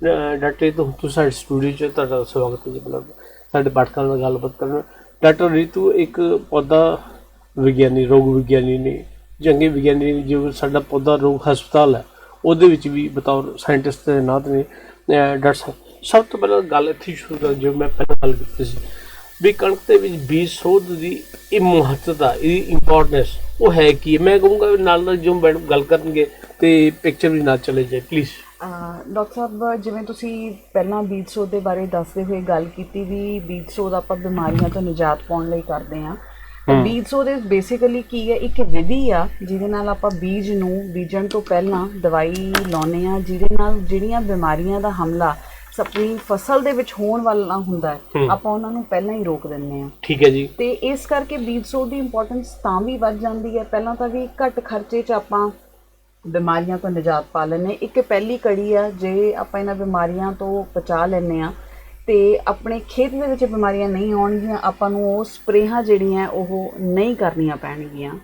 Doctor ਤੋਂ ਤੁਸੀਂ ਸਾਡੇ ਸਟੂਡੀਓ 'ਚ ਤੁਹਾਡਾ ਸਵਾਗਤ ਹੈ ਜੀ, ਮਤਲਬ ਸਾਡੇ ਪਾਠਕਾਂ ਨਾਲ ਗੱਲਬਾਤ ਕਰਨ। ਡਾਕਟਰ ਰੀਤੂ ਇੱਕ ਪੌਦਾ ਵਿਗਿਆਨੀ, ਰੋਗ ਵਿਗਿਆਨੀ ਨੇ, ਚੰਗੇ ਵਿਗਿਆਨੀ ਨੇ, ਜੋ ਸਾਡਾ ਪੌਦਾ ਰੋਗ ਹਸਪਤਾਲ ਹੈ, ਉਹਦੇ ਵਿੱਚ ਵੀ ਬਤੌਰ ਸਾਇੰਟਿਸਟ ਦੇ ਨਾਤ ਨੇ ਡਾਕਟਰ ਸਾਹਿਬ। ਸਭ ਤੋਂ ਪਹਿਲਾਂ ਗੱਲ ਇੱਥੇ ਸ਼ੁਰੂ ਕਰ, ਜੋ ਮੈਂ ਪਹਿਲਾਂ ਗੱਲ ਕੀਤੀ ਸੀ। ਵੀ ਕਣਕ ਦੇ ਵਿੱਚ ਬੀਜ ਸੋਧ ਦੀ ਇਹ ਮਹੱਤਤਾ ਇਹਦੀ ਇੰਪੋਰਟੈਂਸ ਉਹ ਹੈ ਕੀ ਹੈ? ਮੈਂ ਕਹੂੰਗਾ ਵੀ ਨਾਲ ਨਾਲ ਜੋ ਮੈਡਮ ਗੱਲ ਕਰਨਗੇ ਤੇ ਪਿਕਚਰ ਵੀ ਨਾ ਚਲੇ ਜਾਏ ਪਲੀਜ਼ ਡਾਕਟਰ ਸਾਹਿਬ ਜਿਵੇਂ ਤੁਸੀਂ ਪਹਿਲਾਂ ਬੀਜ ਸੋਧ ਦੇ ਬਾਰੇ ਦੱਸਦੇ ਹੋਏ ਗੱਲ ਕੀਤੀ ਵੀ ਬੀਜ ਸੋਧ ਆਪਾਂ ਬਿਮਾਰੀਆਂ ਤੋਂ ਨਿਜਾਤ ਪਾਉਣ ਲਈ ਕਰਦੇ ਤਾਂ ਬੀਜ ਸੋਧ ਬੇਸਿਕਲੀ ਕੀ ਹੈ ਇੱਕ ਵਿਧੀ ਆ ਜਿਹਦੇ ਨਾਲ ਆਪਾਂ ਬੀਜ ਨੂੰ ਬੀਜਣ ਤੋਂ ਪਹਿਲਾਂ ਦਵਾਈ ਲਾਉਨੇ ਆ ਜਿਹਦੇ ਨਾਲ ਜਿਹੜੀਆਂ ਬਿਮਾਰੀਆਂ ਦਾ ਹਮਲਾ ਆਪਣੀ ਫਸਲ ਦੇ ਵਿੱਚ ਹੋਣ ਵਾਲਾ ਹੁੰਦਾ ਹੈ ਆਪਾਂ ਉਹਨਾਂ ਨੂੰ ਪਹਿਲਾਂ ਹੀ ਰੋਕ ਦਿੰਨੇ ਆ ਠੀਕ ਹੈ ਜੀ। ਤੇ ਇਸ ਕਰਕੇ ਬੀਜ ਸੋਧ ਦੀ ਇੰਪੋਰਟੈਂਸ ਤਾਂ ਵੀ ਵੱਧ ਜਾਂਦੀ ਹੈ। ਪਹਿਲਾਂ ਤਾਂ ਵੀ ਘੱਟ ਖਰਚੇ 'ਚ ਆਪਾਂ ਬਿਮਾਰੀਆਂ ਤੋਂ ਨਿਜਾਤ ਪਾ ਲੈਂਦੇ ਇੱਕ ਪਹਿਲੀ ਕੜੀ ਆ, ਜੇ ਆਪਾਂ ਇਹਨਾਂ ਬਿਮਾਰੀਆਂ ਤੋਂ ਬਚਾ ਲੈਂਦੇ ਆ ਤੇ ਆਪਣੇ ਖੇਤ ਦੇ ਵਿੱਚ ਬਿਮਾਰੀਆਂ ਨਹੀਂ ਆਉਣਗੀਆਂ, ਆਪਾਂ ਨੂੰ ਉਹ ਸਪਰੇਹਾਂ ਜਿਹੜੀਆਂ, ਉਹ ਨਹੀਂ ਕਰਨੀਆਂ ਪੈਣਗੀਆਂ।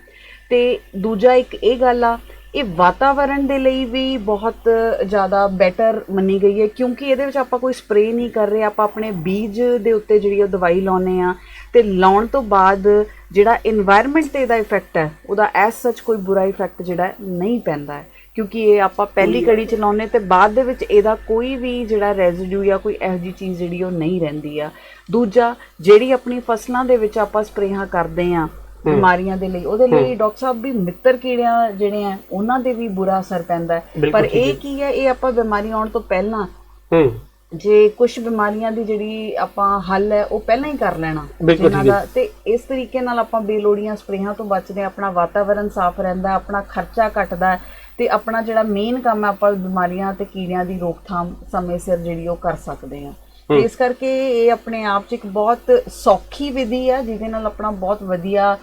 ਤੇ ਦੂਜਾ ਇੱਕ ਇਹ ਗੱਲ ਆ ਇਹ ਵਾਤਾਵਰਣ ਦੇ ਲਈ ਵੀ ਬਹੁਤ ਜ਼ਿਆਦਾ ਬੈਟਰ ਮੰਨੀ ਗਈ ਹੈ ਕਿਉਂਕਿ ਇਹਦੇ ਵਿੱਚ ਆਪਾਂ ਕੋਈ ਸਪਰੇਅ ਨਹੀਂ ਕਰ ਰਹੇ ਆਪਾਂ ਆਪਣੇ ਬੀਜ ਦੇ ਉੱਤੇ ਜਿਹੜੀ ਉਹ ਦਵਾਈ ਲਾਉਨੇ ਆ ਤੇ ਲਾਉਣ ਤੋਂ ਬਾਅਦ ਜਿਹੜਾ এনवायरमेंट ਤੇ ਇਹਦਾ ਇਫੈਕਟ ਹੈ ਉਹਦਾ ਐਸ ਸੱਚ ਕੋਈ ਬੁਰਾ ਇਫੈਕਟ ਜਿਹੜਾ ਨਹੀਂ ਪੈਂਦਾ ਹੈ। ਕਿਉਂਕਿ ਇਹ ਆਪਾਂ ਪਹਿਲੀ ਕੜੀ ਚ ਲਾਉਨੇ ਤੇ ਬਾਅਦ ਦੇ ਵਿੱਚ ਇਹਦਾ ਕੋਈ ਵੀ ਜਿਹੜਾ ਰੈਜ਼ੀਡਿਊ ਜਾਂ ਕੋਈ ਇਹੋ ਜੀ ਚੀਜ਼ ਜਿਹੜੀ ਉਹ ਨਹੀਂ ਰਹਿੰਦੀ ਆ। ਦੂਜਾ ਜਿਹੜੀ ਆਪਣੀ ਫਸਲਾਂ ਦੇ ਵਿੱਚ ਆਪਾਂ ਸਪਰੇਹਾਂ ਕਰਦੇ ਆ ਬਿਮਾਰੀਆਂ ਦੇ ਲਈ। ਉਹਦੇ ਲਈ ਡਾਕਟਰ ਸਾਹਿਬ ਵੀ ਮਿੱਤਰ ਕੀੜਿਆਂ ਜਿਹੜੇ ਆ ਉਹਨਾਂ ਦੇ ਵੀ ਬੁਰਾ ਅਸਰ ਪੈਂਦਾ ਪਰ ਇਹ ਕੀ ਹੈ ਇਹ ਆਪਾਂ ਬਿਮਾਰੀ ਆਉਣ ਤੋਂ ਪਹਿਲਾਂ ਜੇ ਕੁਝ ਬਿਮਾਰੀਆਂ ਦੀ ਜਿਹੜੀ ਆਪਾਂ ਹੱਲ ਹੈ ਉਹ ਪਹਿਲਾਂ ਹੀ ਕਰ ਲੈਣਾ। ਜਿਨ੍ਹਾਂ ਹੈ। ਦਾ ਤੇ ਇਸ ਤਰੀਕੇ ਨਾਲ ਆਪਾਂ ਬੇਲੋੜੀਆਂ ਸਪਰੇਹਾਂ ਤੋਂ ਬਚਦੇ ਆਪਣਾ ਵਾਤਾਵਰਣ ਸਾਫ਼ ਰਹਿੰਦਾ ਆਪਣਾ ਖਰਚਾ ਘਟਦਾ ਤੇ ਆਪਣਾ ਜਿਹੜਾ ਮੇਨ ਕੰਮ ਹੈ ਆਪਾਂ ਬਿਮਾਰੀਆਂ ਤੇ ਕੀੜਿਆਂ ਦੀ ਰੋਕਥਾਮ ਸਮੇਂ ਸਿਰ ਜਿਹੜੀ ਉਹ ਕਰ ਸਕਦੇ ਤੇ ਇਸ ਕਰਕੇ ਇਹ ਆਪਣੇ ਆਪ 'ਚ ਇੱਕ ਬਹੁਤ ਸੌਖੀ ਵਿਧੀ ਹੈ ਜਿਹਦੇ ਨਾਲ ਆਪਣਾ ਬਹੁਤ ਵਧੀਆ